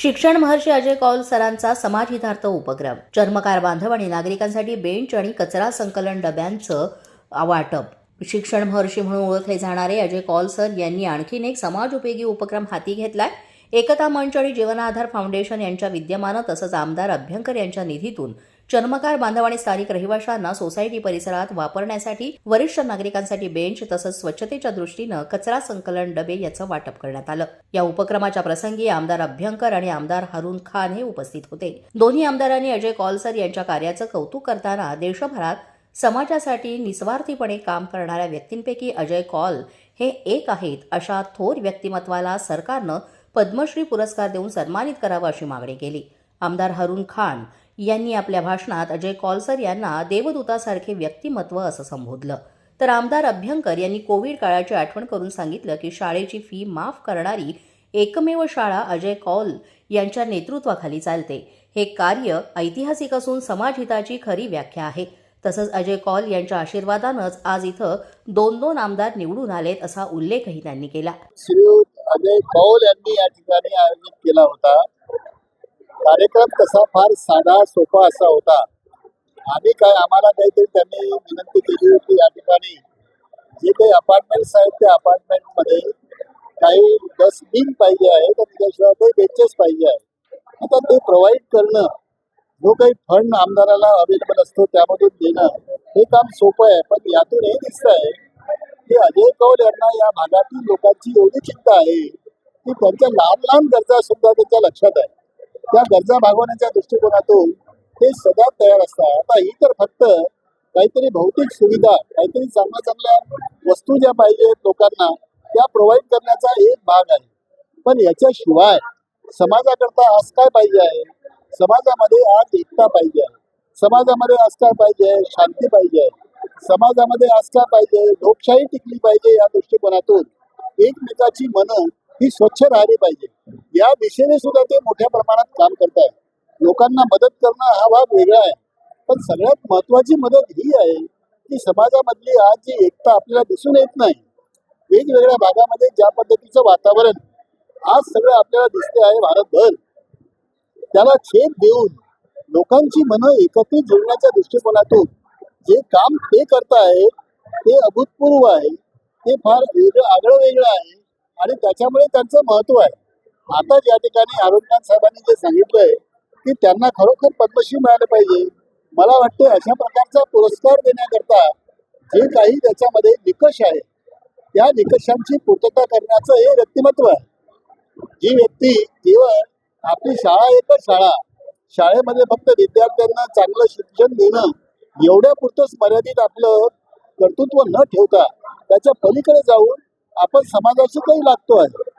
शिक्षण महर्षी अजय कौल सरांचा समाजहितार्थ उपक्रम. चर्मकार बांधव आणि नागरिकांसाठी बेंच आणि कचरा संकलन डब्यांचं वाटप. शिक्षण महर्षी म्हणून ओळखले जाणारे अजय कौल सर यांनी आणखीन एक समाज उपयोगी उपक्रम हाती घेतलाय. एकता मंच आणि जीवनाधार फाउंडेशन यांच्या विद्यमानं तसंच आमदार अभ्यंकर यांच्या निधीतून चर्मकार बांधव आणि स्थानिक रहिवाशांना सोसायटी परिसरात वापरण्यासाठी वरिष्ठ नागरिकांसाठी बेंच तसंच स्वच्छतेच्या दृष्टीनं कचरा संकलन डबे याचं वाटप करण्यात आलं. या उपक्रमाच्या प्रसंगी आमदार अभ्यंकर आणि आमदार हारून खान हे उपस्थित होते. दोन्ही आमदारांनी अजय कॉलसर यांच्या कार्याचं कौतुक करताना देशभरात समाजासाठी निस्वार्थीपणे काम करणाऱ्या व्यक्तींपैकी अजय कौल हे एक आहेत अशा थोर व्यक्तिमत्वाला सरकारनं पद्मश्री पुरस्कार देऊन सन्मानित करावं अशी मागणी केली. आमदार हरून खान यांनी आपल्या भाषणात अजय कॉलसर यांना देवदूतासारखे व्यक्तिमत्व असं संबोधलं. तर आमदार अभ्यंकर यांनी कोविड काळाची आठवण करून सांगितलं की शाळेची फी माफ करणारी एकमेव शाळा अजय कौल यांच्या नेतृत्वाखाली चालते. हे कार्य ऐतिहासिक असून समाजहिताची खरी व्याख्या आहे. तसंच अजय कौल यांच्या आशीर्वादानंच आज इथं दोन दोन आमदार निवडून आलेत असा उल्लेखही त्यांनी केला. श्री अजय कौल यांनी या ठिकाणी आयोजित केला होता. कार्यक्रम तसा फार साधा सोपा असा होता. आम्ही काय आम्हाला काहीतरी त्यांनी विनंती केली होती. या ठिकाणी जे काही अपार्टमेंट्स आहेत त्या अपार्टमेंटमध्ये काही डस्टबिन पाहिजे आहे तर त्याशिवाय काही बेंचेस पाहिजे आहे. आता ते प्रोव्हाइड करणं जो काही फंड आमदाराला अवेलेबल असतो त्यामधून देणं हे काम सोपं आहे. पण यातून हे दिसत आहे की अजय कौल यांना या भागातील लोकांची एवढी चिंता आहे की त्यांच्या लहान लहान गरजा सुद्धा त्यांच्या लक्षात आहे त्या गरजा भागवण्याच्या दृष्टिकोनातून ते सदा तयार असतात. आता ही तर फक्त काहीतरी भौतिक सुविधा काहीतरी चांगल्या चांगल्या वस्तू ज्या पाहिजेत लोकांना त्या प्रोव्हाइड करण्याचा एक भाग आहे. पण याच्याशिवाय समाजाकरता आज काय पाहिजे आहे? समाजामध्ये आज एकता पाहिजे आहे. समाजामध्ये आज काय पाहिजे शांती पाहिजे आहे. समाजामध्ये आज काय पाहिजे लोकशाही टिकली पाहिजे या दृष्टिकोनातून. एकमेकाची मनं ही स्वच्छ राहिली पाहिजे. या दिशेने सुद्धा ते मोठ्या प्रमाणात काम करत आहे लोकांना मदत करणं हा भाग वेगळा आहे. पण सगळ्यात महत्वाची मदत ही आहे की समाजामधली आज जी एकता आपल्याला दिसून येत नाही वेगवेगळ्या भागामध्ये ज्या पद्धतीचं वातावरण आज सगळं आपल्याला दिसते आहे भारतभर. त्याला छेद देऊन लोकांची मनं एकत्रित जोडण्याच्या दृष्टिकोनातून जे काम ते करतायत ते अभूतपूर्व आहे ते फार वेगळं आगळं वेगळं आहे आणि त्याच्यामुळे त्यांचं महत्त्व आहे. आता ज्या ठिकाणी आरोग्य साहेबांनी जे सांगितलंय की त्यांना खरोखर पद्मश्री मिळालं पाहिजे. मला वाटते अशा प्रकारचा पुरस्कार देण्याकरता जे काही त्याच्यामध्ये निकष आहे त्या निकषांची पूर्तता करण्याचं हे व्यक्तिमत्व आहे. जी व्यक्ती केवळ आपली शाळा एकच शाळा शाळेमध्ये फक्त विद्यार्थ्यांना चांगलं शिक्षण देणं एवढ्या पुरतंच मर्यादित आपलं कर्तृत्व न ठेवता त्याच्या पलीकडे जाऊन आपण समाजाशी काही लागतो आहे.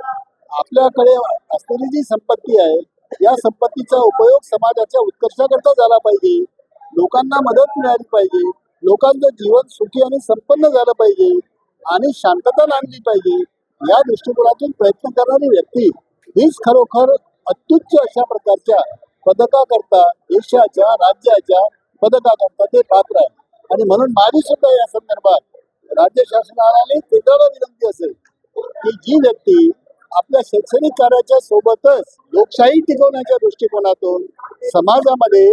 आपल्याकडे असलेली जी संपत्ती आहे या संपत्तीचा उपयोग समाजाच्या उत्कर्षाकरता झाला पाहिजे. लोकांना मदत मिळाली पाहिजे. लोकांचं जीवन सुखी आणि संपन्न झालं पाहिजे आणि शांतता लागली पाहिजे. या दृष्टिकोनातून प्रयत्न करणारी व्यक्ती हीच खरोखर अत्युच्च अशा प्रकारच्या पदकाकरता देशाच्या राज्याच्या पदकाकरता ते पात्र आहे. आणि म्हणून माझी सुद्धा या संदर्भात राज्य शासनाने केंद्राला विनंती असेल की जी व्यक्ती आपल्या शैक्षणिक कार्याच्या सोबतच लोकशाही टिकवण्याच्या दृष्टिकोनातून समाजामध्ये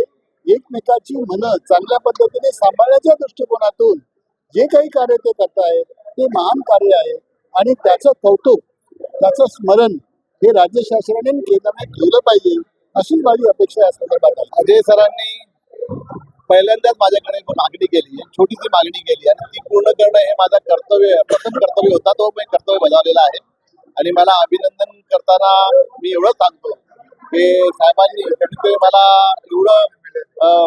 एकमेकाची मनं चांगल्या पद्धतीने सांभाळण्याच्या दृष्टिकोनातून जे काही कार्य ते करतायत ते महान कार्य आहे. आणि त्याचं कौतुक त्याचं स्मरण हे राज्य शासनाने केंद्राने ठेवलं पाहिजे अशी माझी अपेक्षा या संदर्भात अजय सरांनी पहिल्यांदाच माझ्याकडे मागणी केली आहे छोटीशी मागणी केली आणि ती पूर्ण करणं हे माझं कर्तव्य प्रथम कर्तव्य होता तो मी कर्तव्य बजावलेला आहे. आणि मला अभिनंदन करताना मी एवढं सांगतो की साहेबांनी कधीतरी मला एवढं अं,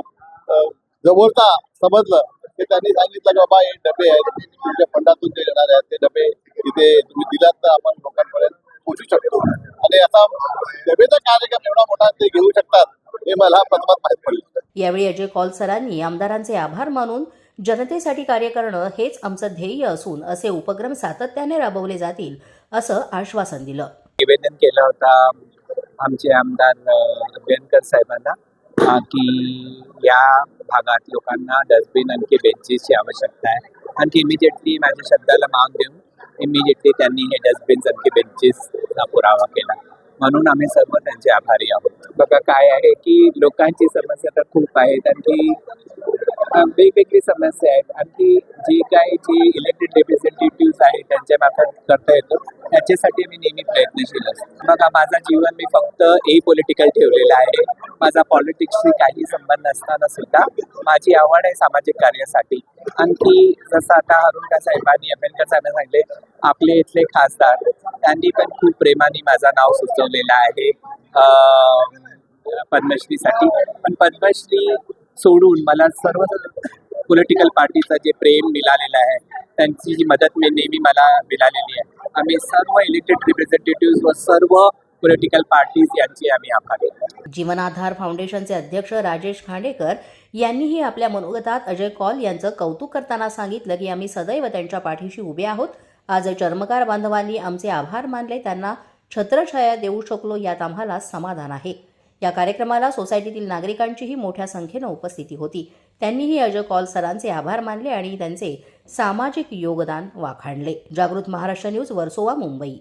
जवळता समजलं की त्यांनी सांगितलं की बाबा हे डबे आहेत तुमच्या फंडातून जे येणार आहेत ते डबे इथे तुम्ही दिलात तर आपण लोकांपर्यंत पोहोचू शकतो. आणि आता डबेचा कार्यक्रम एवढा मोठा ते घेऊ शकतात हे मला प्रथमात माहीत पडलं. यावेळी अजय कॉल सरांनी आमदारांचे आभार मानून जनतेसाठी कार्य करणं हेच आमचं ध्येय असून असे उपक्रम सातत्याने राबवले जातील. असं आश्वासन दिलं. निवेदन केलं होता आमचे आमदार अभ्यंकर साहेबांना की या भागात लोकांना डस्टबिन आणखी बेंचेसची आवश्यकता आहे. आणखी इमिजिएटली माझ्या शब्दाला मान देऊन इमिजिएटली त्यांनी हे डस्टबिन्स आणखी बेंचेसचा पुरावा केला. म्हणून आम्ही सर्व त्यांचे आभारी आहोत. बघा काय आहे की लोकांची समस्या तर खूप आहेत आणखी वेगवेगळी समस्या आहेत. आणखी जे काय जे इलेक्टेड रिप्रेझेंटेटिव्ह आहेत त्यांच्या मार्फत करता येतो. त्याच्यासाठी मी नेहमी प्रयत्नशील असतो. बघा माझा जीवन मी फक्त ए पॉलिटिकल ठेवलेलं आहे. माझा पॉलिटिक्सशी काही संबंध नसताना सुद्धा माझी आवड आहे सामाजिक कार्यासाठी. आणखी जसं आता अरुणका साहेबांनी आंबेडकर साहेबांनी सांगले आपले इथले खासदार त्यांनी पण खूप प्रेमाने माझं नाव सुचवलेलं आहे पद्मश्रीसाठी. पण पद्मश्री सोडून मला सर्व पॉलिटिकल पार्टीचं जे प्रेम मिळालेलं आहे त्यांची जी मदत मी नेहमी मला मिळालेली आहे. आम्ही सर्व इलेक्टेड रिप्रेझेंटेटिव्ह व सर्व पॉलिटिकल पार्टीज यांची आम्ही आभारी जीवनाधार फाउंडेशनचे अध्यक्ष राजेश खांडेकर यांनीही आपल्या मनोगतात अजय कॉल यांचं कौतुक करताना सांगितलं की आम्ही सदैव त्यांच्या पाठीशी उभे आहोत. आज चर्मकार बांधवांनी आमचे आभार मानले त्यांना छत्रछाया देऊ शकलो यात आम्हाला समाधान आहे. या कार्यक्रमाला सोसायटीतील नागरिकांचीही मोठ्या संख्येनं उपस्थिती होती. त्यांनीही अजय कॉल सरांचे आभार मानले आणि त्यांचे सामाजिक योगदान वाखाणले. जागृत महाराष्ट्र न्यूज वर्सोवा मुंबई.